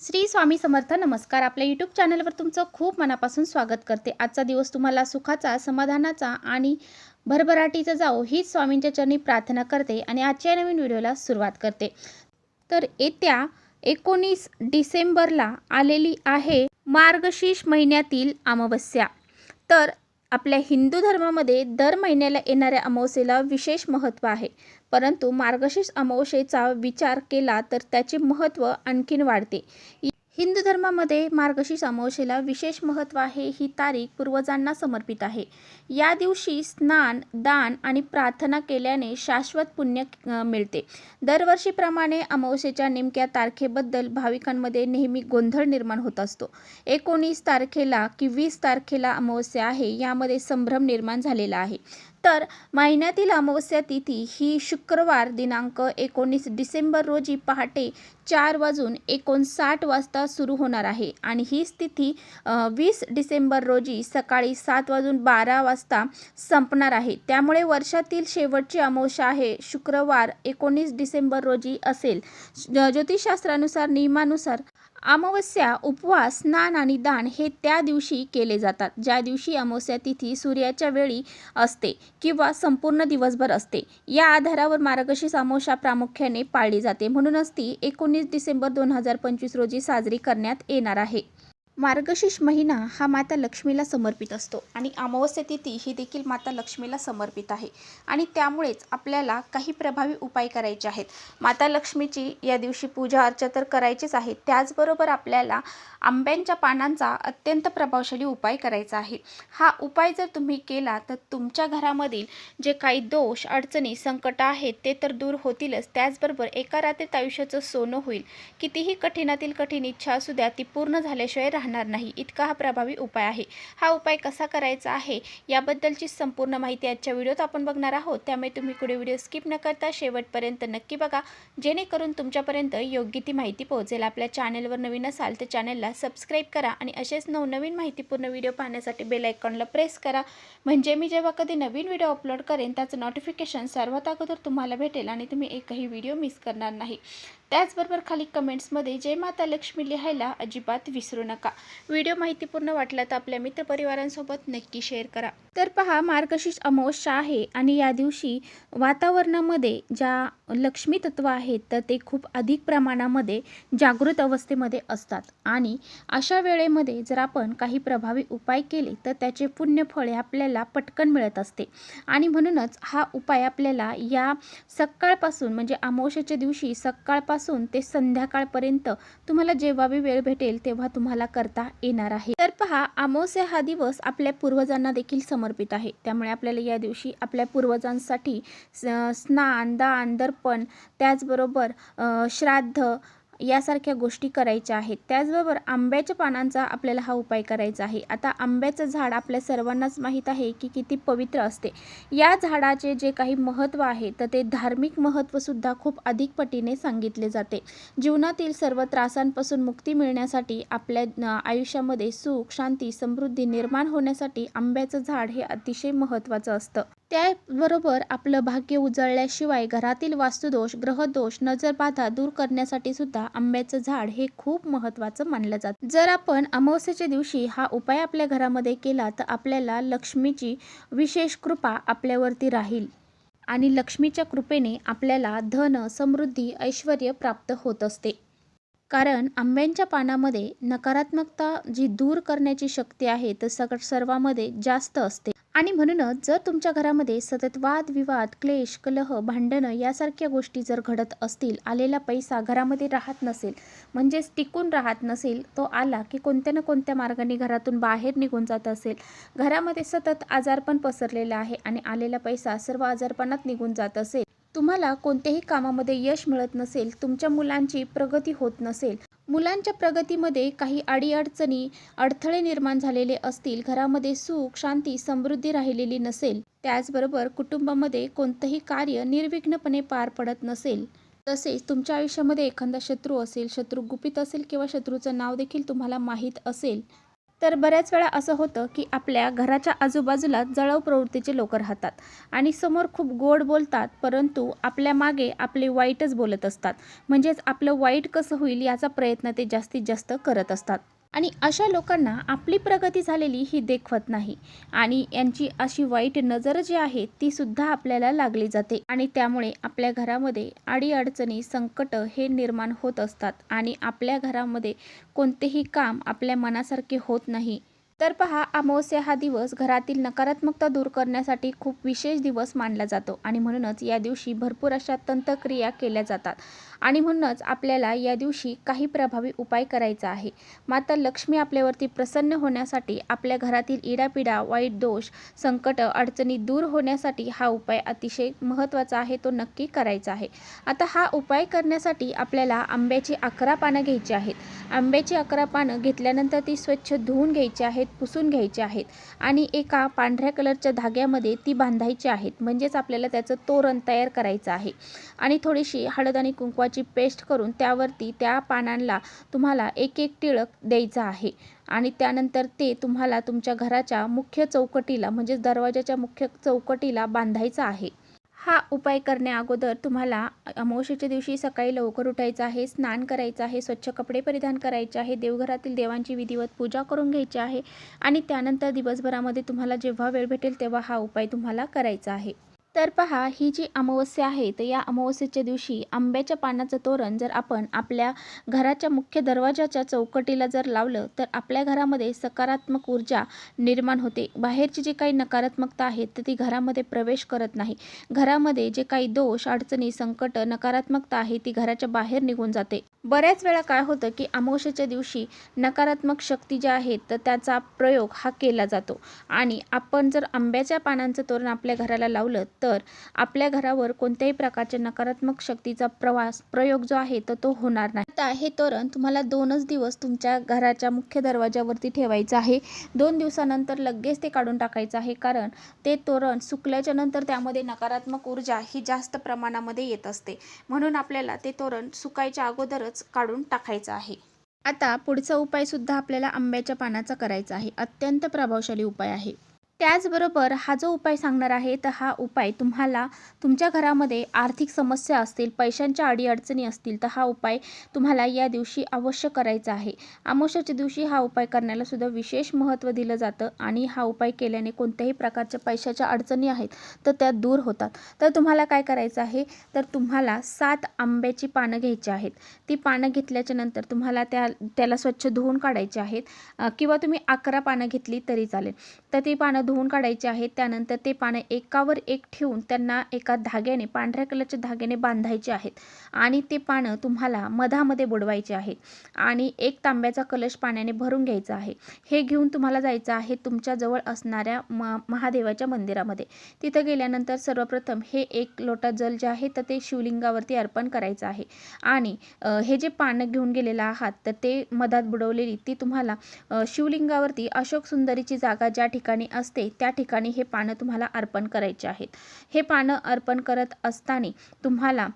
श्री स्वामी समर्थ नमस्कार. आपल्या यूट्यूब चॅनलवर तुमचं खूप मनापासून स्वागत करते. आजचा दिवस तुम्हाला सुखाचा समाधानाचा आणि भरभराटीचा जाओ हीच स्वामींच्या चरणी प्रार्थना करते आणि आजच्या नवीन व्हिडिओला सुरुवात करते. तर येत्या एकोणीस डिसेंबरला आलेली आहे मार्गशीर्ष महिन्यातील अमावस्या. तर आपल्या हिंदू धर्मामध्ये दर महिन्याला येणाऱ्या अमावस्येला विशेष महत्त्व आहे. परंतु मार्गशीर्ष अमावस्येचा विचार केला तर त्याचे महत्त्व आणखीन वाढते. हिंदू धर्मामध्ये मार्गशीर्ष अमावस्येला विशेष महत्त्व आहे ही तारीख पूर्वजांना समर्पित आहे. या दिवशी स्नान दान आणि प्रार्थना केल्याने शाश्वत पुण्य मिळते. दरवर्षीप्रमाणे अमावस्येच्या नेमक्या तारखेबद्दल भाविकांमध्ये नेहमी गोंधळ निर्माण होत असतो. एकोणीस तारखेला की वीस तारखेला अमावस्या आहे यामध्ये संभ्रम निर्माण झालेला आहे. तर महिन्यातील अमावस्या तिथी ही शुक्रवार दिनांक एकोणीस डिसेंबर रोजी पहाटे चार वाजून एकोणसाठ वाजता सुरू होणार आहे. आणि ही तिथी वीस डिसेंबर रोजी सकाळी सात वाजून बारा वाजता संपणार आहे. त्यामुळे वर्षातील शेवटची अमावस्या आहे शुक्रवार एकोणीस डिसेंबर रोजी असेल. ज्योतिषशास्त्रानुसार नियमानुसार अमावस्या उपवास स्नान आणि दान हे त्या दिवशी केले जातात ज्या दिवशी अमावस्या तिथी सूर्याच्या वेळी असते किंवा संपूर्ण दिवसभर असते. या आधारावर मार्गशीर्ष अमावस्या प्रामुख्याने पाळली जाते. म्हणूनच ती एकोणीस डिसेंबर दोन हजार पंचवीस रोजी साजरी करण्यात येणार आहे. मार्गशीर्ष महिना हा माता लक्ष्मीला समर्पित असतो आणि अमावस्या तिथी ही देखील माता लक्ष्मीला समर्पित आहे. आणि त्यामुळेच आपल्याला काही प्रभावी उपाय करायचे आहेत. माता लक्ष्मीची या दिवशी पूजा अर्चा तर करायचीच आहे त्याचबरोबर आपल्याला आंब्यांच्या पानांचा अत्यंत प्रभावशाली उपाय करायचा आहे. हा उपाय जर तुम्ही केला तर तुमच्या घरामधील जे काही दोष अडचणी संकट आहेत ते तर दूर होतीलच. त्याचबरोबर एका रात्रीत आयुष्याचं सोनं होईल. कितीही कठीणातील कठीण इच्छा असू द्या ती पूर्ण झाल्याशिवाय राहणार नाही. इतका हा प्रभावी उपाय आहे. हा उपाय कसा करायचा आहे याबद्दलची संपूर्ण माहिती आजच्या व्हिडिओत आपण बघणार आहोत. त्यामुळे तुम्ही पुढे व्हिडिओ स्किप न करता शेवटपर्यंत नक्की बघा. जेणेकरून तुमच्यापर्यंत योग्य ती माहिती पोहोचेल. आपल्या चॅनेलवर नवीन असाल तर चॅनेलला सबस्क्राईब करा आणि असेच नवनवीन माहितीपूर्ण व्हिडिओ पाहण्यासाठी बेल आयकॉनला प्रेस करा. म्हणजे मी जेव्हा कधी नवीन व्हिडिओ अपलोड करेन त्याचं नोटिफिकेशन सर्वात अगोदर तुम्हाला भेटेल आणि तुम्ही एकही व्हिडिओ मिस करणार नाही. त्याचबरोबर खाली कमेंट्समध्ये जय माता लक्ष्मी लिहायला अजिबात विसरू नका. व्हिडिओ माहितीपूर्ण वाटला तर आपल्या मित्रपरिवारांसोबत नक्की शेअर करा. तर पहा मार्गशीर्ष अमावस्या आहे आणि या दिवशी वातावरणामध्ये ज्या लक्ष्मी तत्व आहेत तर ते खूप अधिक प्रमाणामध्ये जागृत अवस्थेमध्ये असतात. आणि अशा वेळेमध्ये जर आपण काही प्रभावी उपाय केले तर त्याचे पुण्यफळे आपल्याला पटकन मिळत असते. आणि म्हणूनच हा उपाय आपल्याला या सकाळपासून म्हणजे अमावस्याच्या दिवशी सकाळपासून ते संध्याकाळपर्यंत तुम्हाला जेव्हा बी वेळ भेटेल तेव्हा तुम्हाला करता येणार आहे. तर पहा अमावस्या हा दिवस आपल्या पूर्वजांना देखील समर्पित आहे. त्यामुळे आपल्याला या दिवशी आपल्या पूर्वजांसाठी स्नान दान दर्पण त्याचबरोबर श्राद्ध यासारख्या गोष्टी करायच्या आहेत. त्याचबरोबर आंब्याच्या पानांचा आपल्याला हा उपाय करायचा आहे. आता आंब्याचं झाड आपल्या सर्वांनाच माहीत आहे की किती पवित्र असते. या झाडाचे जे काही महत्त्व आहे तर ते धार्मिक महत्त्वसुद्धा खूप अधिक पटीने सांगितले जाते. जीवनातील सर्व त्रासांपासून मुक्ती मिळण्यासाठी आपल्या आयुष्यामध्ये सुख शांती समृद्धी निर्माण होण्यासाठी आंब्याचं झाड हे अतिशय महत्त्वाचं असतं. त्याबरोबर आपलं भाग्य उजळल्याशिवाय घरातील वास्तुदोष ग्रहदोष नजरबाधा दूर करण्यासाठी सुद्धा आंब्याचं झाड हे खूप महत्त्वाचं मानलं जातं. जर आपण अमावस्येच्या दिवशी हा उपाय आपल्या घरामध्ये केला तर आपल्याला लक्ष्मीची विशेष कृपा आपल्यावरती राहील आणि लक्ष्मीच्या कृपेने आपल्याला धन समृद्धी ऐश्वर प्राप्त होत असते. कारण आंब्यांच्या पानामध्ये नकारात्मकता जी दूर करण्याची शक्ती आहे तर सग सर्वामध्ये जास्त असते. आणि म्हणूनच जर तुमच्या घरामध्ये सतत वाद विवाद क्लेश कलह भांडणं यासारख्या गोष्टी जर घडत असतील आलेला पैसा घरामध्ये राहत नसेल म्हणजेच टिकून राहत नसेल तो आला की कोणत्या ना कोणत्या मार्गाने घरातून बाहेर निघून जात असेल. घरामध्ये सतत आजारपण पसरलेला आहे आणि आलेला पैसा सर्व आजारपणात निघून जात असेल. तुम्हाला कोणत्याही कामामध्ये यश मिळत नसेल तुमच्या मुलांची प्रगती होत नसेल मुलांच्या प्रगतीमध्ये काही अडीअडचणी अडथळे निर्माण झालेले असतील घरामध्ये सुख शांती समृद्धी राहिलेली नसेल त्याचबरोबर कुटुंबामध्ये कोणतंही कार्य निर्विघ्नपणे पार पडत नसेल. तसेच तुमच्या आयुष्यामध्ये एखादा शत्रू असेल शत्रू गुपित असेल किंवा शत्रूचं नाव देखील तुम्हाला माहीत असेल तर बऱ्याच वेळा असं होतं की आपल्या घराच्या आजूबाजूला जळव प्रवृत्तीचे लोक राहतात आणि समोर खूप गोड बोलतात परंतु आपल्या मागे आपले वाईटच बोलत असतात. म्हणजेच आपलं वाईट कसं होईल याचा प्रयत्न ते जास्तीत जास्त करत असतात. आणि अशा लोकांना आपली प्रगती झालेली ही देखवत नाही. आणि यांची अशी वाईट नजर जी आहे ती सुद्धा आपल्याला लागली जाते. आणि त्यामुळे आपल्या घरामध्ये अडीअडचणी संकट हे निर्माण होत असतात. आणि आपल्या घरामध्ये कोणतेही काम आपल्या मनासारखे होत नाही. तर पहा अमावस्या हा दिवस घरातील नकारात्मकता दूर करण्यासाठी खूप विशेष दिवस मानला जातो आणि म्हणूनच या दिवशी भरपूर अशा तंत्रक्रिया केल्या जातात. आणि म्हणूनच आपल्याला या दिवशी काही प्रभावी उपाय करायचा आहे. माता लक्ष्मी आपल्यावरती प्रसन्न होण्यासाठी आपल्या घरातील इडापिडा वाईट दोष संकट अडचणी दूर होण्यासाठी हा उपाय अतिशय महत्त्वाचा आहे तो नक्की करायचा आहे. आता हा उपाय करण्यासाठी आपल्याला आंब्याची अकरा पानं घ्यायची आहेत. आंब्याची अकरा पानं घेतल्यानंतर ती स्वच्छ धुवून घ्यायची आहेत. पुसून घ्यायचे आहेत आणि एका पांढऱ्या कलरच्या धाग्यामध्ये ती बांधायची आहेत. म्हणजेच आपल्याला त्याचं तोरण तयार करायचं आहे. आणि थोडीशी हळद आणि कुंकवाची पेस्ट करून त्यावरती त्या पानांना तुम्हाला एक एक टिळक द्यायचा आहे. आणि त्यानंतर ते तुम्हाला तुमच्या घराच्या मुख्य चौकटीला म्हणजेच दरवाजाच्या मुख्य चौकटीला बांधायचं आहे. हा उपाय करण्याअगोदर तुम्हाला अमावस्येच्या दिवशी सकाळी लवकर उठायचं आहे स्नान करायचं आहे स्वच्छ कपडे परिधान करायचे आहे देवघरातील देवांची विधिवत पूजा करून घ्यायची आहे आणि त्यानंतर दिवसभरामध्ये तुम्हाला जेव्हा वेळ भेटेल तेव्हा हा उपाय तुम्हाला करायचा आहे. तर पहा ही जी अमावस्या आहे तर या अमावस्येच्या दिवशी आंब्याच्या पानाचं तोरण जर आपण आपल्या घराच्या मुख्य दरवाजाच्या चौकटीला जर लावलं तर आपल्या घरामध्ये सकारात्मक ऊर्जा निर्माण होते. बाहेरची जी काही नकारात्मकता आहे तर ती घरामध्ये प्रवेश करत नाही. घरामध्ये जे काही दोष अडचणी संकट नकारात्मकता आहे ती घराच्या बाहेर निघून जाते. बऱ्याच वेळा काय होतं की अमावस्येच्या दिवशी नकारात्मक शक्ती ज्या आहेत तर त्याचा प्रयोग हा केला जातो. आणि आपण जर आंब्याच्या पानांचं तोरण आपल्या घराला लावलं तर आपल्या घरावर कोणत्याही प्रकारच्या नकारात्मक शक्तीचा प्रवास प्रयोग जो आहे तर तो होणार नाही. आता हे तोरण तुम्हाला दोनच दिवस तुमच्या घराच्या मुख्य दरवाजावरती ठेवायचं आहे. दोन दिवसानंतर लगेच ते काढून टाकायचं आहे कारण ते तोरण सुकल्याच्या नंतर त्यामध्ये नकारात्मक ऊर्जा ही जास्त प्रमाणामध्ये येत असते. म्हणून आपल्याला ते तोरण सुकायच्या अगोदरच काढून टाकायचं आहे. आता पुढचा उपाय सुद्धा आपल्याला आंब्याच्या पानाचा करायचा आहे. अत्यंत प्रभावशाली उपाय आहे. त्याचबरोबर हा जो उपाय सांगणार आहे तर हा उपाय तुम्हाला तुमच्या घरामध्ये आर्थिक समस्या असतील पैशांच्या अडीअडचणी असतील तर हा उपाय तुम्हाला या दिवशी अवश्य करायचा आहे. अमावस्याच्या दिवशी हा उपाय करण्याला सुद्धा विशेष महत्त्व दिलं जातं आणि हा उपाय केल्याने कोणत्याही प्रकारच्या पैशाच्या अडचणी आहेत तर त्या दूर होतात. तर तुम्हाला काय करायचं आहे तर तुम्हाला सात आंब्याची पानं घ्यायची आहेत. ती पानं घेतल्याच्या नंतर तुम्हाला त्या त्याला स्वच्छ धुवून काढायचे आहेत. किंवा तुम्ही अकरा पानं घेतली तरी चालेल. तर ती पानं धुवून काढायचे आहेत. त्यानंतर ते पानं एकावर एक ठेवून त्यांना एका धाग्याने पांढऱ्या कलरच्या धाग्याने बांधायचे आहेत आणि ते पानं तुम्हाला मधामध्ये बुडवायचे आहेत आणि एक तांब्याचा कलश पाण्याने भरून घ्यायचा आहे. हे घेऊन तुम्हाला जायचं आहे तुमच्याजवळ असणाऱ्या म महादेवाच्या मंदिरामध्ये. तिथं गेल्यानंतर सर्वप्रथम हे एक लोटा जल जे आहे तर ते शिवलिंगावरती अर्पण करायचं आहे. आणि हे जे पानं घेऊन गेलेलं आहात तर ते मधात बुडवलेली ती तुम्हाला शिवलिंगावरती अशोक सुंदरीची जागा ज्या ठिकाणी असते असते त्या ठिकाणी हे पानं तुम्हाला अर्पण करायचे आहेत. हे पानं अर्पण करत असताना तुम्हाला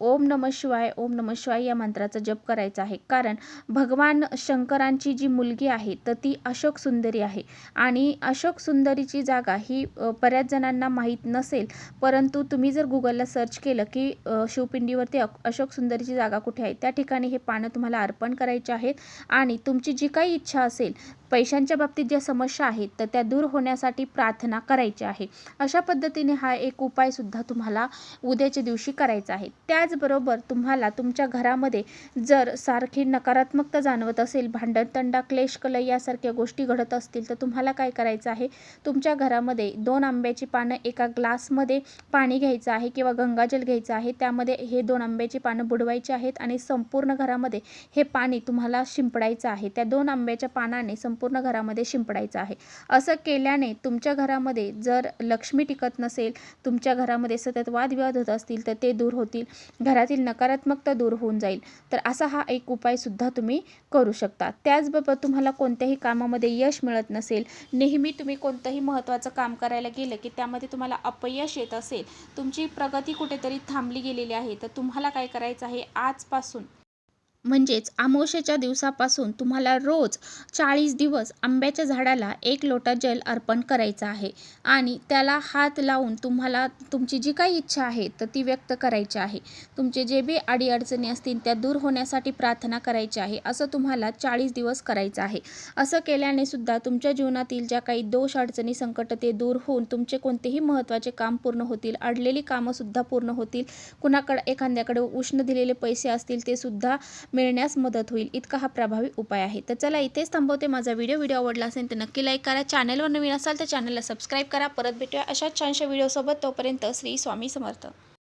ओम नम शिवाय ओम नम शिवाय या मंत्राचा जप करायचा आहे. कारण भगवान शंकरांची जी मुलगी आहे तर ती अशोक सुंदरी आहे. आणि अशोक सुंदरीची जागा ही बऱ्याच जणांना माहीत नसेल परंतु तुम्ही जर गुगलला सर्च केलं की शिवपिंडीवरती अशोक सुंदरीची जागा कुठे आहे त्या ठिकाणी हे पानं तुम्हाला अर्पण करायचे आहेत. आणि तुमची जी काही इच्छा असेल पैशांच्या बाबतीत ज्या समस्या आहेत तर त्या दूर होण्यासाठी प्रार्थना करायची आहे. अशा पद्धतीने हा एक उपायसुद्धा तुम्हाला उद्याच्या दिवशी करायचा आहे. त्याचबरोबर तुम्हाला तुमच्या घरामध्ये जर सारखी नकारात्मकता जाणवत असेल भांडणतंडा क्लेश कलय यासारख्या गोष्टी घडत असतील तर तुम्हाला काय करायचं आहे? तुमच्या घरामध्ये दोन आंब्याची पानं एका ग्लासमध्ये पाणी घ्यायचं आहे किंवा गंगाजल घ्यायचं आहे. त्यामध्ये हे दोन आंब्याची पानं बुडवायची आहेत आणि संपूर्ण घरामध्ये हे पाणी तुम्हाला शिंपडायचं आहे. त्या दोन आंब्याच्या पानाने संपूर्ण घरामध्ये शिंपडायचं आहे. असं केल्याने तुमच्या घरामध्ये जर लक्ष्मी टिकत नसेल तुमच्या घरामध्ये सतत वादविवाद होत असतील तर ते दूर होतील. घरातील नकारात्मकता दूर होऊन जाईल. तर असा हा एक उपायसुद्धा तुम्ही करू शकता. त्याचबरोबर तुम्हाला कोणत्याही कामामध्ये यश मिळत नसेल नेहमी तुम्ही कोणतंही महत्त्वाचं काम करायला गेलं की त्यामध्ये तुम्हाला अपयश येत असेल तुमची प्रगती कुठेतरी थांबली गेलेली आहे तर तुम्हाला काय करायचं आहे? आजपासून म्हणजेच आमोशेच्या दिवसापासून तुम्हाला रोज चाळीस दिवस आंब्याच्या झाडाला एक लोटा जल अर्पण करायचं आहे. आणि त्याला हात लावून तुम्हाला तुमची जी काही इच्छा आहे तर ती व्यक्त करायची आहे. तुमचे जे बी अडीअडचणी असतील त्या दूर होण्यासाठी प्रार्थना करायची आहे. असं तुम्हाला चाळीस दिवस करायचं आहे. असं केल्याने सुद्धा तुमच्या जीवनातील ज्या काही दोष अडचणी संकट ते दूर होऊन तुमचे कोणतेही महत्त्वाचे काम पूर्ण होतील अडलेली कामंसुद्धा पूर्ण होतील. कुणाकडे एखाद्याकडे उष्ण दिलेले पैसे असतील ते सुद्धा मिळण्यास मदत होईल. इतका हा प्रभावी उपाय आहे. तर चला इथेच थांबवते माझा व्हिडिओ व्हिडिओ आवडला असेल तर नक्की लाईक करा. चॅनलवर नवीन असाल तर चॅनलला सबस्क्राईब करा. परत भेटूया अशाच छानशा व्हिडिओसोबत तोपर्यंत श्री स्वामी समर्थ.